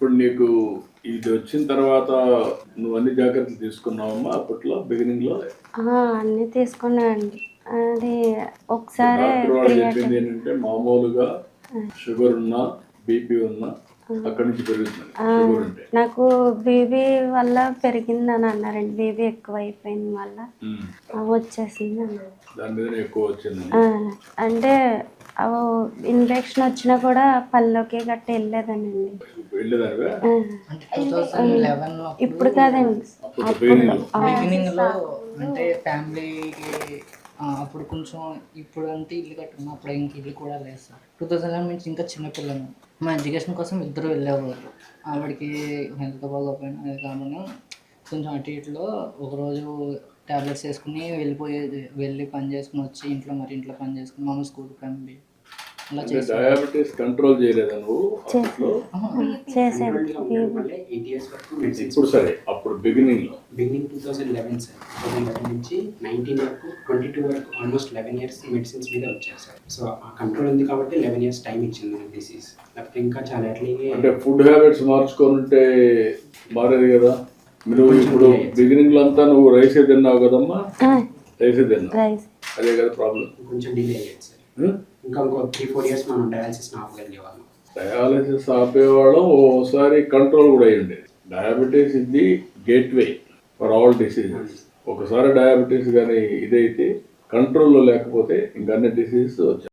ఇప్పుడు నీకు ఇది వచ్చిన తర్వాత నువ్వు అన్ని జాగ్రత్తలు తీసుకున్నావమ్మా అప్పట్లో బిగినింగ్లో? అన్నీ తీసుకున్నానండి. అది ఒకసారి డాక్టర్ వాళ్ళు క్రియేట్ చెప్పింది ఏంటంటే మామూలుగా షుగర్ ఉన్నా బీపీ ఉన్నా అక్కడి నుంచి పెరుగుతుంది షుగర్ ఉంటే. నాకు బీబీ వల్ల పెరిగిందని అన్నారండి. బీబీ ఎక్కువ అయిపోయింది వల్ల ఉమ్. వచ్చేసింది అన్నారు. దాని మీద ఎక్కువ వచ్చిందని. ఆ, ఇన్ఫెక్షన్ వచ్చినా కూడా పళ్ళలోకి గట్ట వెళ్ళేదనండి ఇప్పుడు కాదండి. అంటే ఫ్యామిలీకి అప్పుడు కొంచెం ఇప్పుడు అంటే ఇల్లు కట్టుకున్నాం అప్పుడు ఇంక ఇల్లు కూడా లేదు సార్. టూ థౌజండ్ లెవెన్ నుంచి ఇంకా చిన్నపిల్లలు మా ఎడ్యుకేషన్ కోసం ఇద్దరు వెళ్ళేవారు ఆవిడకి హెల్త్ బాగోపోయినా అది కాకుండా కొంచెం అటు ఇటులో ఒకరోజు టాబ్లెట్స్ వేసుకుని వెళ్ళిపోయేది వెళ్ళి పని చేసుకుని వచ్చి ఇంట్లో మరి ఇంట్లో పని చేసుకుని మామూలు స్కూల్కి పంపి. అలా చేసి డయాబెటీస్ కంట్రోల్ చేయలేదా నువ్వు అప్పట్లో? ఎయిట్ ఇయర్స్ వరకు మెడిసిన్స్. ఇప్పుడు సరే అప్పుడు బిగినింగ్లో. Beginning two thousand eleven sir two thousand eleven నుంచి నైన్టీన్ వరకు ట్వంటీ టూ వరకు ఆల్మోస్ట్ లెవెన్ ఇయర్స్ మెడిసిన్స్ మీద వచ్చారు సార్ సో ఆ కంట్రోల్ ఉంది కాబట్టి లెవెన్ ఇయర్స్ టైం ఇచ్చింది మనకి డిసీజ్ లేకపోతే ఇంకా చాలా అంటే ఫుడ్ హ్యాబిట్స్ మార్చుకొని మారేది కదా? నువ్వు ఇప్పుడు బిగినింగ్లో అంతా నువ్వు రైసే తిన్నావు కదమ్మా? రైసే తిన్నావు? రైస్ అదే కదా ప్రాబ్లం కొంచెం డిలే అయ్యేది ఇంకా ఇంకో త్రీ ఫోర్ ఇయర్స్ మనం డయాలసిస్ ఆపగలిగే వాళ్ళం. డయాలసిస్ ఆపేవాళ్ళం ఓసారి కంట్రోల్ కూడా అయ్యింది. డయాబెటీస్ ఇది గేట్వే ఫర్ ఆల్ డిసీజెస్ ఒకసారి డయాబెటీస్ కానీ ఇదైతే కంట్రోల్లో లేకపోతే ఇంకన్ని డిసీజెస్ వచ్చాయి